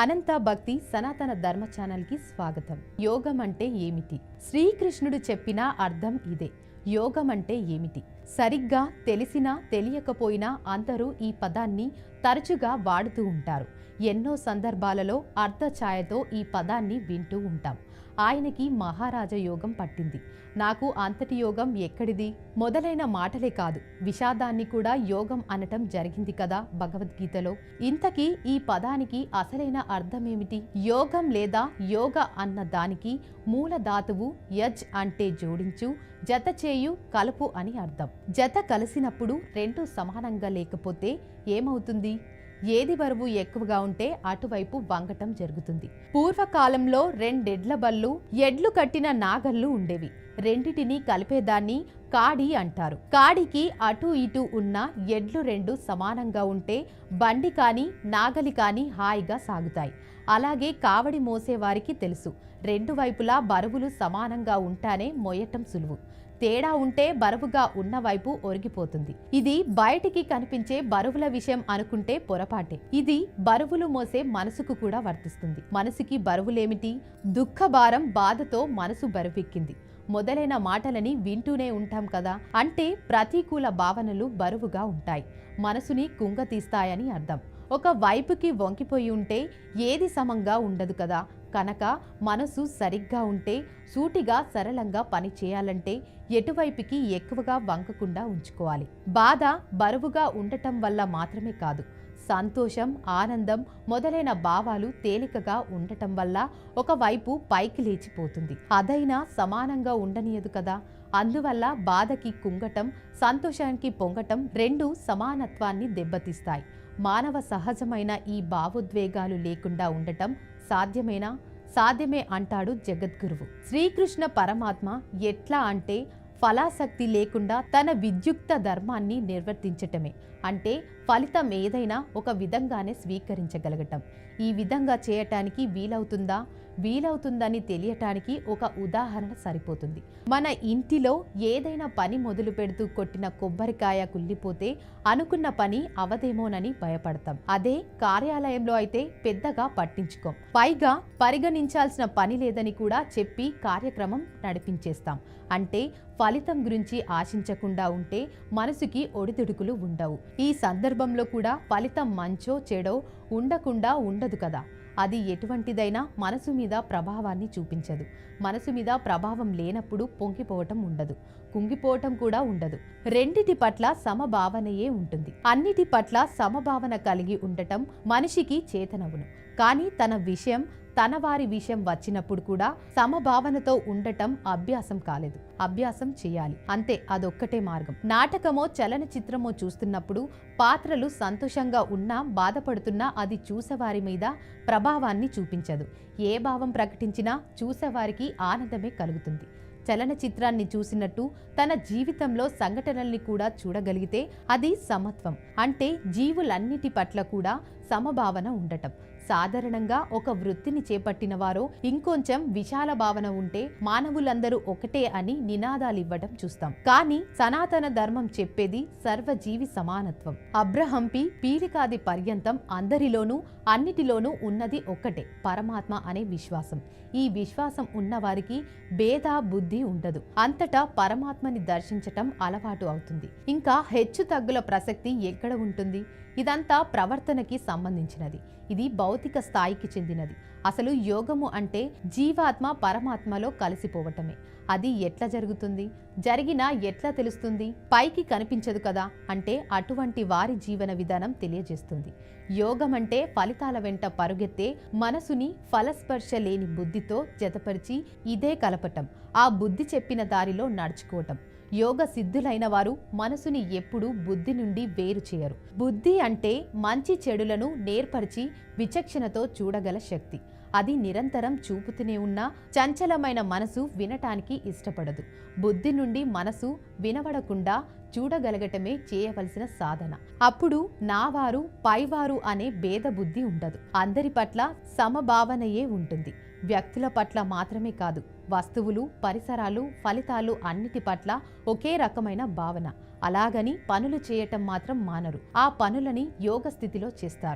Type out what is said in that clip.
అనంత భక్తి సనాతన ధర్మ ఛానల్కి స్వాగతం. యోగం అంటే ఏమిటి? శ్రీకృష్ణుడు చెప్పిన అర్థం ఇదే. యోగం అంటే ఏమిటి? సరిగ్గా తెలిసినా తెలియకపోయినా అందరూ ఈ పదాన్ని తరచుగా వాడుతూ ఉంటారు. ఎన్నో సందర్భాలలో అర్ధఛాయతో ఈ పదాన్ని వింటూ ఉంటాం. ఆయనకి మహారాజ యోగం పట్టింది. నాకు అంతటి యోగం ఎక్కడిది? మొదలైన మాటలే కాదు. విషాదాన్ని కూడా యోగం అనటం జరిగింది కదా భగవద్గీతలో. ఇంతకీ ఈ పదానికి అసలైన అర్థమేమిటి? యోగం లేదా యోగ అన్న దానికి మూల ధాతువు యజ్ అంటే జోడించు జత చేయు కలుపు అని అర్థం. జత కలిసినప్పుడు రెండు సమానంగా లేకపోతే ఏమవుతుంది? ఏది బరువు ఎక్కువగా ఉంటే అటువైపు వంగటం జరుగుతుంది. పూర్వకాలంలో రెండెడ్ల బళ్ళు ఎడ్లు కట్టిన నాగళ్ళు ఉండేవి. రెండిటిని కలిపేదాన్ని కాడి అంటారు. కాడికి అటు ఇటు ఉన్న ఎడ్లు రెండు సమానంగా ఉంటే బండి కానీ నాగలి కానీ హాయిగా సాగుతాయి. అలాగే కావడి మోసేవారికి తెలుసు. రెండు వైపులా బరువులు సమానంగా ఉంటానే మోయటం సులువు. తేడా ఉంటే బరువుగా ఉన్నవైపు ఒరిగిపోతుంది. ఇది బయటికి కనిపించే బరువుల విషయం అనుకుంటే పొరపాటే. ఇది బరువులు మోసే మనసుకు కూడా వర్తిస్తుంది. మనసుకి బరువులేమిటి? దుఃఖ భారం బాధతో మనసు బరువెక్కింది. మొదలైన మాటలని వింటూనే ఉంటాం కదా? అంటే ప్రతికూల భావనలు బరువుగా ఉంటాయి. మనసుని కుంగతీస్తాయని అర్థం. ఒక వైపుకి వంకిపోయి ఉంటే ఏది సమంగా ఉండదు కదా? కనుక మనసు సరిగ్గా ఉంటే సూటిగా సరళంగా పని చేయాలంటే ఎటువైపుకి ఎక్కువగా వంకకుండా ఉంచుకోవాలి. బాధ బరువుగా ఉండటం వల్ల మాత్రమే కాదు. సంతోషం ఆనందం మొదలైన భావాలు తేలికగా ఉండటం వల్ల ఒకవైపు పైకి లేచిపోతుంది. అదైనా సమానంగా ఉండనియదు కదా! అందువల్ల బాధకి కుంగటం సంతోషానికి పొంగటం రెండు సమానత్వాన్ని దెబ్బతీస్తాయి. మానవ సహజమైన ఈ భావోద్వేగాలు లేకుండా ఉండటం సాధ్యమేనా? సాధ్యమే అంటాడు జగద్గురువు. శ్రీకృష్ణ పరమాత్మ ఎట్లా అంటే ఫలాసక్తి లేకుండా తన విద్యుక్త ధర్మాన్ని నిర్వర్తించటమే. అంటే ఫలితం ఏదైనా ఒక విధంగానే స్వీకరించగలగటం. ఈ విధంగా చేయటానికి వీలవుతుందా? వీలవుతుందని తెలియటానికి ఒక ఉదాహరణ సరిపోతుంది. మన ఇంటిలో ఏదైనా పని మొదలు పెడుతూ కొట్టిన కొబ్బరికాయ కుళ్ళిపోతే అనుకున్న పని అవదేమోనని భయపడతాం. అదే కార్యాలయంలో అయితే పెద్దగా పట్టించుకోం. పైగా పరిగణించాల్సిన పని లేదని కూడా చెప్పి కార్యక్రమం నడిపించేస్తాం. అంటే ఫలితం గురించి ఆశించకుండా ఉంటే మనసుకి ఒడిదుడుకులు ఉండవు. ఈ సందర్భంలో కూడా ఫలితం మంచో చెడో ఉండకుండా ఉండదు కదా. అది ఎటువంటిదైనా మనసు మీద ప్రభావాన్ని చూపించదు. మనసు మీద ప్రభావం లేనప్పుడు పొంగిపోవటం ఉండదు. కుంగిపోవటం కూడా ఉండదు. రెండిటి పట్ల సమభావనయే ఉంటుంది. అన్నిటి పట్ల సమభావన కలిగి ఉండటం మనిషికి చేతనవును. కానీ తన విషయం తన వారి విషయం వచ్చినప్పుడు కూడా సమభావనతో ఉండటం అభ్యాసం కాలేదు. అభ్యాసం చేయాలి. అంతే అదొక్కటే మార్గం. నాటకమో చలనచిత్రమో చూస్తున్నప్పుడు పాత్రలు సంతోషంగా ఉన్నా బాధపడుతున్నా అది చూసేవారి మీద ప్రభావాన్ని చూపించదు. ఏ భావం ప్రకటించినా చూసేవారికి ఆనందమే కలుగుతుంది. చలనచిత్రాన్ని చూసినట్టు తన జీవితంలో సంఘటనల్ని కూడా చూడగలిగితే అది సమత్వం. అంటే జీవులన్నిటి పట్ల కూడా సమభావన ఉండటం. సాధారణంగా ఒక వృత్తిని చేపట్టిన వారో ఇంకొంచెం విశాల భావన ఉంటే మానవులందరూ ఒకటే అని నినాదాలివ్వడం చూస్తాం. కానీ సనాతన ధర్మం చెప్పేది సర్వజీవి సమానత్వం. అబ్రహంపి పీలికాది పర్యంతం అందరిలోనూ అన్నిటిలోనూ ఉన్నది ఒక్కటే పరమాత్మ అనే విశ్వాసం. ఈ విశ్వాసం ఉన్నవారికి భేద బుద్ధి ఉండదు. అంతటా పరమాత్మని దర్శించటం అలవాటు అవుతుంది. ఇంకా హెచ్చు తగ్గుల ప్రసక్తి ఎక్కడ ఉంటుంది? ఇదంతా ప్రవర్తనకి సంబంధించినది. ఇది భౌతిక స్థాయికి చెందినది. అసలు యోగము అంటే జీవాత్మ పరమాత్మలో కలిసిపోవటమే. అది ఎట్లా జరుగుతుంది? జరిగినా ఎట్లా తెలుస్తుంది? పైకి కనిపించదు కదా అంటే అటువంటి వారి జీవన విధానం తెలియజేస్తుంది. యోగం అంటే ఫలితాల వెంట పరుగెత్తే మనసుని ఫలస్పర్శ లేని బుద్ధితో జతపరిచి ఇదే కలపటం ఆ బుద్ధి చెప్పిన దారిలో నడుచుకోవటం. యోగ సిద్ధులైన వారు మనసుని ఎప్పుడూ బుద్ధి నుండి వేరు చేయరు. బుద్ధి అంటే మంచి చెడులను నేర్పరిచి విచక్షణతో చూడగల శక్తి. అది నిరంతరం చూపుతూనే ఉన్న చంచలమైన మనసు వినటానికి ఇష్టపడదు. బుద్ధి నుండి మనసు వినబడకుండా చూడగలగటమే చేయవలసిన సాధన. అప్పుడు నావారు పైవారు అనే భేద బుద్ధి ఉండదు. అందరి పట్ల సమభావనయే ఉంటుంది. వ్యక్తుల పట్ల మాత్రమే కాదు. వస్తువులు పరిసరాలు ఫలితాలు అన్నిటి పట్ల ఒకే రకమైన భావన. అలాగని పనులు చేయటం మాత్రం మానరు. ఆ పనులని యోగ స్థితిలో చేస్తారు.